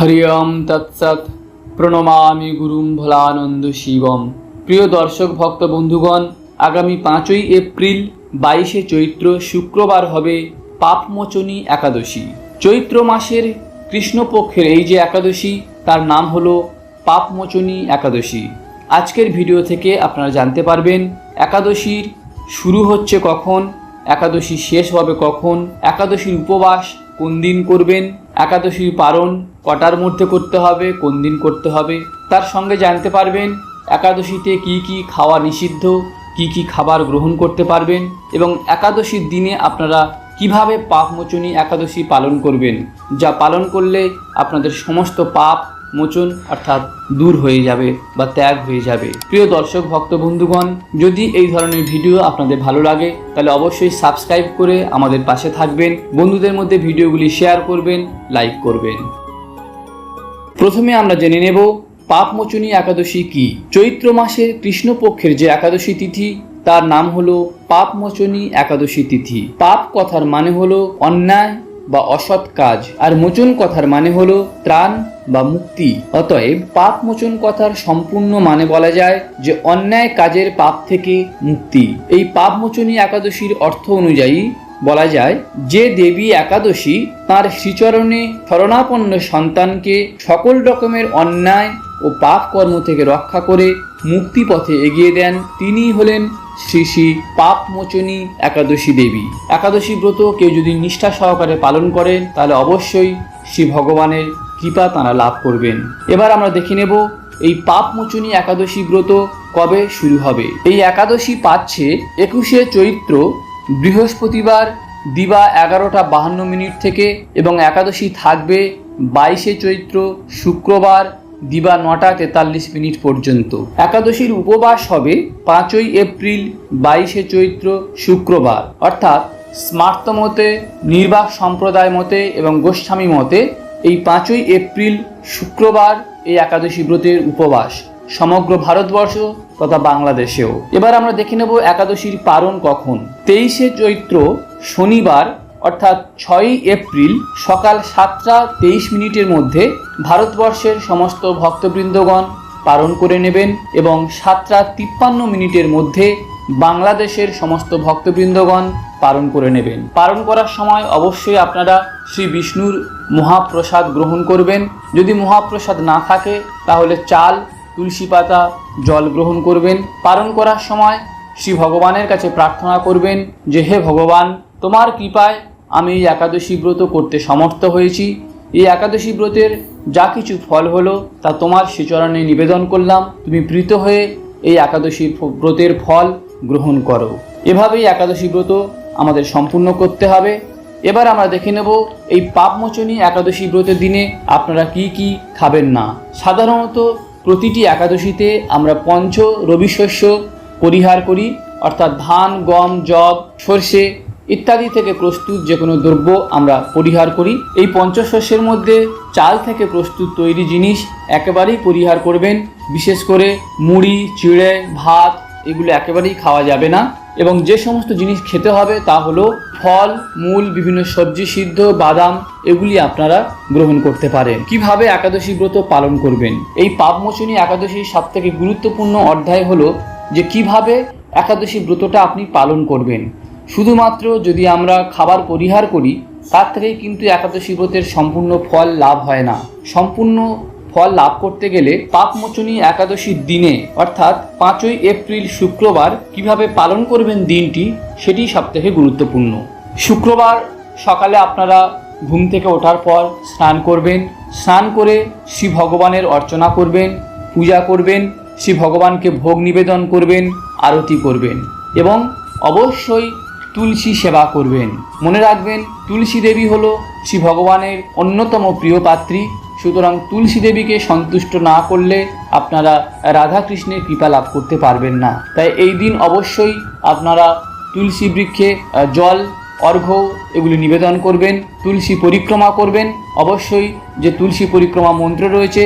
হরি ওম তৎসৎ প্রণমামি গুরুম ভোলানন্দ শিবম। প্রিয় দর্শক, ভক্ত বন্ধুগণ, আগামী পাঁচই এপ্রিল বাইশে চৈত্র শুক্রবার হবে পাপমোচনী একাদশী। চৈত্র মাসের কৃষ্ণপক্ষের এই যে একাদশী, তার নাম হলো পাপমোচনী একাদশী। আজকের ভিডিও থেকে আপনারা জানতে পারবেন, একাদশীর শুরু হচ্ছে কখন, একাদশী শেষ হবে কখন, একাদশীর উপবাস কোন দিন করবেন একাদশীর পালন কটার মধ্যে করতে হবে, কোন দিন করতে হবে? তার সঙ্গে জানতে পারবেন একাদশীতে কি কি খাওয়া নিষিদ্ধ, কি কি খাবার গ্রহণ করতে পারবেন এবং একাদশীর দিনে আপনারা কীভাবে পাপমোচনী একাদশী পালন করবেন, যা পালন করলে আপনাদের সমস্ত পাপ মোচন অর্থাৎ দূর হয়ে যাবে বা ত্যাগ হয়ে যাবে। প্রিয় দর্শক, ভক্ত, বন্ধুগণ, যদি এই ধরনের ভিডিও আপনাদের ভালো লাগে, তাহলে অবশ্যই সাবস্ক্রাইব করে আমাদের পাশে থাকবেন, বন্ধুদের মধ্যে ভিডিওগুলি শেয়ার করবেন, লাইক করবেন। প্রথমে আমরা জেনে নেব পাপমোচনী একাদশী কি? চৈত্র মাসের কৃষ্ণপক্ষের যে একাদশী তিথি, তার নাম হলো পাপমোচনী একাদশী তিথি। পাপ কথার মানে হলো অন্যায় বা অসৎ কাজ, আর মোচন কথার মানে হলো ত্রাণ বা মুক্তি। অতএব পাপ মোচন কথার সম্পূর্ণ মানে বলা যায় যে অন্যায় কাজের পাপ থেকে মুক্তি। এই পাপ মোচনী একাদশীর অর্থ অনুযায়ী বলা যায়, যে দেবী একাদশী তার শ্রীচরণে শরণাপন্ন সন্তানকে সকল রকমের অন্যায় ও পাপ কর্ম থেকে রক্ষা করে মুক্তি পথে এগিয়ে দেন তিনিই হলেন শ্রী শ্রী পাপমোচনী একাদশী দেবী। একাদশী ব্রত কেউ যদি নিষ্ঠা সহকারে পালন করেন, তাহলে অবশ্যই শ্রী ভগবানের কৃপা তাঁরা লাভ করবেন। এবার আমরা দেখে নেব এই পাপমোচনী একাদশী ব্রত কবে শুরু হবে। এই একাদশী পাচ্ছে একুশে চৈত্র, বৃহস্পতিবার দিবা এগারোটা বাহান্ন মিনিট থেকে এবং একাদশী থাকবে বাইশে চৈত্র, শুক্রবার দিবা নটা তেতাল্লিশ মিনিট পর্যন্ত। একাদশীর উপবাস হবে পাঁচই এপ্রিল, বাইশে চৈত্র, শুক্রবার। অর্থাৎ স্মার্ত মতে নির্বাক সম্প্রদায় মতে এবং গোস্বামী মতে এই পাঁচই এপ্রিল শুক্রবার এই একাদশী ব্রতের উপবাস, সমগ্র ভারতবর্ষ তথা বাংলাদেশেও। এবার আমরা দেখে নেব একাদশীর পারণ কখন। তেইশে চৈত্র শনিবার, অর্থাৎ ছয়ই এপ্রিল সকাল সাতটা তেইশ মিনিটের মধ্যে ভারতবর্ষের সমস্ত ভক্তবৃন্দগণ পালন করে নেবেন এবং সাতটা তিপ্পান্ন মিনিটের মধ্যে বাংলাদেশের সমস্ত ভক্তবৃন্দগণ পালন করে নেবেন। পালন করার সময় অবশ্যই আপনারা শ্রী বিষ্ণুর মহাপ্রসাদ গ্রহণ করবেন। যদি মহাপ্রসাদ না থাকে, তাহলে চাল, তুলসী পাতা, জল গ্রহণ করবেন। পালন করার সময় শ্রী ভগবানের কাছে প্রার্থনা করবেন যে, হে ভগবান, তোমার কৃপায় আমি এই একাদশী ব্রত করতে সমর্থ হয়েছি। এই একাদশী ব্রতের যা কিছু ফল হলো, তা তোমার শ্রীচরণে নিবেদন করলাম। তুমি প্রীত হয়ে এই একাদশী ব্রতের ফল গ্রহণ করো। এভাবেই একাদশী ব্রত আমাদের সম্পূর্ণ করতে হবে। এবার আমরা দেখে নেব এই পাপমোচনী একাদশী ব্রতের দিনে আপনারা কি কি খাবেন না। সাধারণত প্রতিটি একাদশীতে আমরা পঞ্চ রবি শস্য পরিহার করি, অর্থাৎ ধান, গম জব সর্ষে ইত্যাদি থেকে প্রস্তুত যে কোনো দ্রব্য আমরা পরিহার করি। এই পঞ্চশস্যের মধ্যে চাল থেকে প্রস্তুত তৈরি জিনিস একেবারেই পরিহার করবেন। বিশেষ করে মুড়ি, চিড়ে, ভাত এগুলো একেবারেই খাওয়া যাবে না। এবং যে সমস্ত জিনিস খেতে হবে তা হলো ফল, মূল, বিভিন্ন সবজি, সিদ্ধ, বাদাম, এগুলি আপনারা গ্রহণ করতে পারেন। কীভাবে একাদশী ব্রত পালন করবেন? এই পাপমোচনী একাদশীর সব থেকে গুরুত্বপূর্ণ অধ্যায় হলো যে কীভাবে একাদশী ব্রতটা আপনি পালন করবেন। শুধুমাত্র যদি আমরা খাবার পরিহার করি, তার থেকেই কিন্তু একাদশী ব্রতের সম্পূর্ণ ফল লাভ হয় না। সম্পূর্ণ ফল লাভ করতে গেলে পাপমোচনী একাদশীর দিনে, অর্থাৎ পাঁচই এপ্রিল শুক্রবার, কীভাবে পালন করবেন দিনটি, সেটি সব থেকে গুরুত্বপূর্ণ। শুক্রবার সকালে আপনারা ঘুম থেকে ওঠার পর স্নান করবেন। স্নান করে শ্রী ভগবানের অর্চনা করবেন, পূজা করবেন, শ্রী ভগবানকে ভোগ নিবেদন করবেন, আরতি করবেন এবং অবশ্যই তুলসী সেবা করবেন। মনে রাখবেন, তুলসী দেবী হলো শ্রী ভগবানের অন্যতম প্রিয় পাত্রী। সুতরাং তুলসী দেবীকে সন্তুষ্ট না করলে আপনারা রাধাকৃষ্ণের কৃপা লাভ করতে পারবেন না। তাই এই দিন অবশ্যই আপনারা তুলসী বৃক্ষে জল, অর্ঘ্য এগুলি নিবেদন করবেন, তুলসী পরিক্রমা করবেন। অবশ্যই যে তুলসী পরিক্রমা মন্ত্র রয়েছে,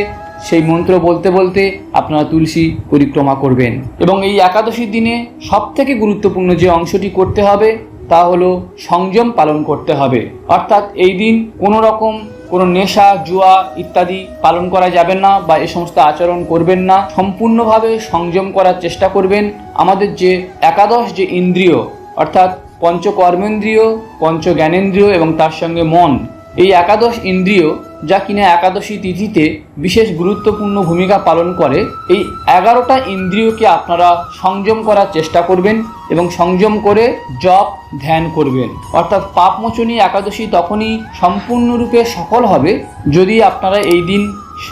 সেই মন্ত্র বলতে বলতে আপনারা তুলসী পরিক্রমা করবেন। এবং এই একাদশীর দিনে সব থেকে গুরুত্বপূর্ণ যে অংশটি করতে হবে তা হলো সংযম পালন করতে হবে। অর্থাৎ এই দিন কোনো রকম কোনো নেশা, জুয়া ইত্যাদি পালন করা যাবে না বা এ সমস্ত আচরণ করবেন না। সম্পূর্ণভাবে সংযম করার চেষ্টা করবেন। আমাদের যে একাদশ যে ইন্দ্রিয়, অর্থাৎ পঞ্চকর্মেন্দ্রীয়, পঞ্চজ্ঞানেন্দ্রীয় পঞ্চ জ্ঞানেন্দ্রিয় এবং তার সঙ্গে মন এই একাদশ ইন্দ্রিয় যা কিনা একাদশী তিথিতে বিশেষ গুরুত্বপূর্ণ ভূমিকা পালন করে, এই এগারোটা ইন্দ্রিয়কে আপনারা সংযম করার চেষ্টা করবেন এবং সংযম করে জপ ধ্যান করবেন। অর্থাৎ পাপমোচনী একাদশী তখনই সম্পূর্ণরূপে সফল হবে যদি আপনারা এই দিন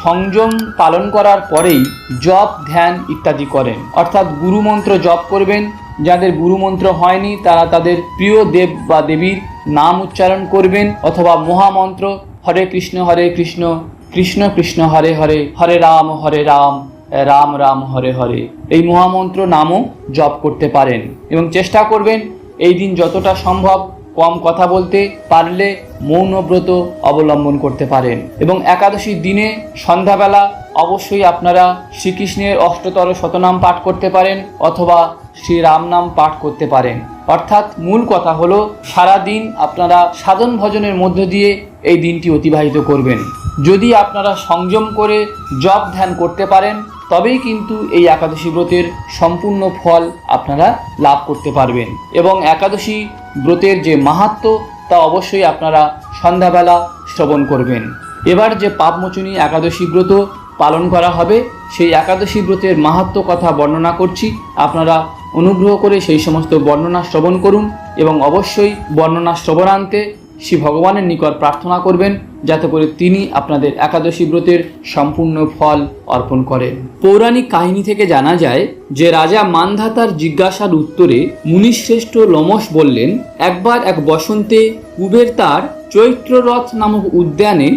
সংযম পালন করার পরেই জপ ধ্যান ইত্যাদি করেন। অর্থাৎ গুরুমন্ত্র জপ করবেন, যাদের গুরুমন্ত্র হয়নি তারা তাদের প্রিয় দেব বা দেবীর নাম উচ্চারণ করবেন অথবা মহামন্ত্র, হরে কৃষ্ণ হরে কৃষ্ণ কৃষ্ণ কৃষ্ণ, হরে হরে হরে রাম হরে রাম রাম রাম, হরে হরে। এই মহামন্ত্র নামও জপ করতে পারেন। এবং চেষ্টা করবেন এই দিন যতটা সম্ভব কম কথা বলতে পারলে মৌনব্রত অবলম্বন করতে পারেন। এবং একাদশীর দিনে সন্ধ্যাবেলা অবশ্যই আপনারা শ্রীকৃষ্ণের অষ্টতর শতনাম পাঠ করতে পারেন অথবা শ্রী রাম নাম পাঠ করতে পারেন। অর্থাৎ মূল কথা হলো সারা দিন আপনারা সাধন ভজনের মধ্য দিয়ে এই দিনটি অতিবাহিত করবেন। যদি আপনারা সংযম করে জপ ধ্যান করতে পারেন, তবেই কিন্তু এই একাদশী ব্রতের সম্পূর্ণ ফল আপনারা লাভ করতে পারবেন। এবং একাদশী ব্রতের যে মাহাত্ম, তা অবশ্যই আপনারা সন্ধ্যাবেলা শ্রবণ করবেন। এবার যে পাপমোচনী একাদশী ব্রত পালন করা হবে, সেই একাদশী ব্রতের মাহাত্ম কথা বর্ণনা করছি। আপনারা অনুগ্রহ করে সেই সমস্ত বর্ণনা শ্রবণ করুন এবং অবশ্যই বর্ণনা শ্রবণান্তে শ্রী ভগবানের নিকট প্রার্থনা করবেন, যাতে করে তিনি আপনাদের একাদশী ব্রতের সম্পূর্ণ ফল অর্পণ করেন। পৌরাণিক কাহিনী থেকে জানা যায় যে রাজা মানধাতার জিজ্ঞাসার উত্তরে মুনিশ্রেষ্ঠ লোমস বললেন, একবার এক বসন্তে কুবের তার চৈত্ররথ নামক উদ্যানে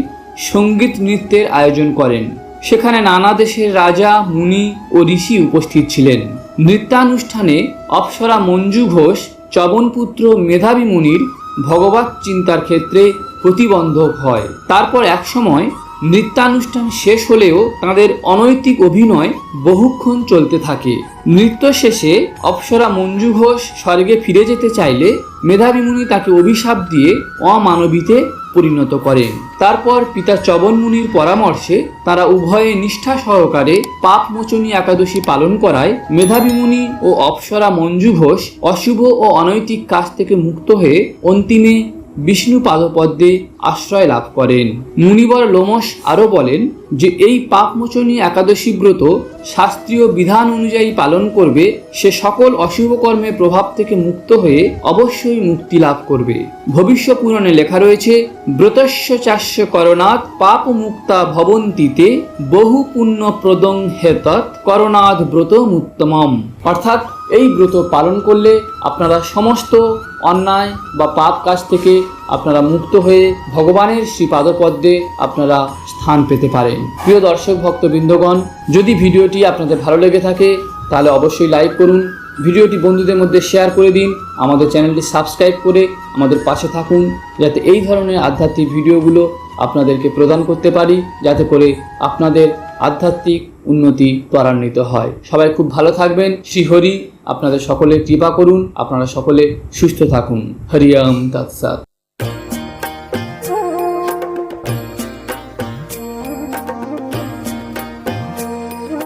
সংগীত নৃত্যের আয়োজন করেন। সেখানে নানা দেশের রাজা, মুনি ও ঋষি উপস্থিত ছিলেন। নৃত্যানুষ্ঠানে অপ্সরা মঞ্জু ঘোষ চবনপুত্র মেধাবী মুনির ভগবত চিন্তার ক্ষেত্রে প্রতিবন্ধক হয়। তারপর একসময় নৃত্যানুষ্ঠান শেষ হলেও তাদের অনৈতিক অভিনয় বহুক্ষণ চলতে থাকে। নৃত্য শেষে অপ্সরা মঞ্জু ঘোষ স্বর্গে ফিরে যেতে চাইলে মেধাবী মুনি তাকে অভিশাপ দিয়ে অমানবীতে পরিণত করে। তারপর পিতা চবন মুনির পরামর্শে তারা উভয়ে নিষ্ঠা সহকারে পাপ মোচনী একাদশী পালন করায় মেধাবী মুনি ও অপ্সরা মঞ্জু ঘোষ অশুভ ও অনৈতিক কাজ থেকে মুক্ত হয়ে অন্তিমে বিষ্ণু পাদপদ্মে আশ্রয় লাভ করেন। মুনিবর লোমস আরও বলেন যে, এই পাপমোচনী একাদশী ব্রত শাস্ত্রীয় বিধান অনুযায়ী পালন করবে, সে সকল অশুভ কর্মের প্রভাব থেকে মুক্ত হয়ে অবশ্যই মুক্তি লাভ করবে। ভবিষ্য পুরাণে লেখা রয়েছে, ব্রতস্য চাস্য করণাৎ পাপ মুক্তা ভবন্তিতে বহু পুণ্য প্রদং হেতৎ করণাদ ব্রত মুত্তমম অর্থাৎ এই ব্রত পালন করলে আপনারা সমস্ত অন্যায় বা পাপ কাজ থেকে আপনারা মুক্ত হয়ে ভগবানের শ্রী পাদপদ্মে আপনারা স্থান পেতে পারেন। প্রিয় দর্শক ভক্তবৃন্দগণ, যদি ভিডিওটি আপনাদের ভালো লেগে থাকে, তাহলে অবশ্যই লাইক করুন। ভিডিওটি বন্ধুদের মধ্যে শেয়ার করে দিন। আমাদের চ্যানেলটি সাবস্ক্রাইব করে আমাদের পাশে থাকুন, যাতে এই ধরনের আধ্যাত্মিক ভিডিওগুলো আপনাদেরকে প্রদান করতে পারি, যাতে করে আপনাদের আধ্যাত্মিক উন্নতি ত্বরান্বিত হয়। সবাই খুব ভালো থাকবেন। শ্রীহরি আপনাদের সকলে কৃপা করুন। আপনারা সকলে সুস্থ থাকুন। হরিয়াম তৎসাৎ।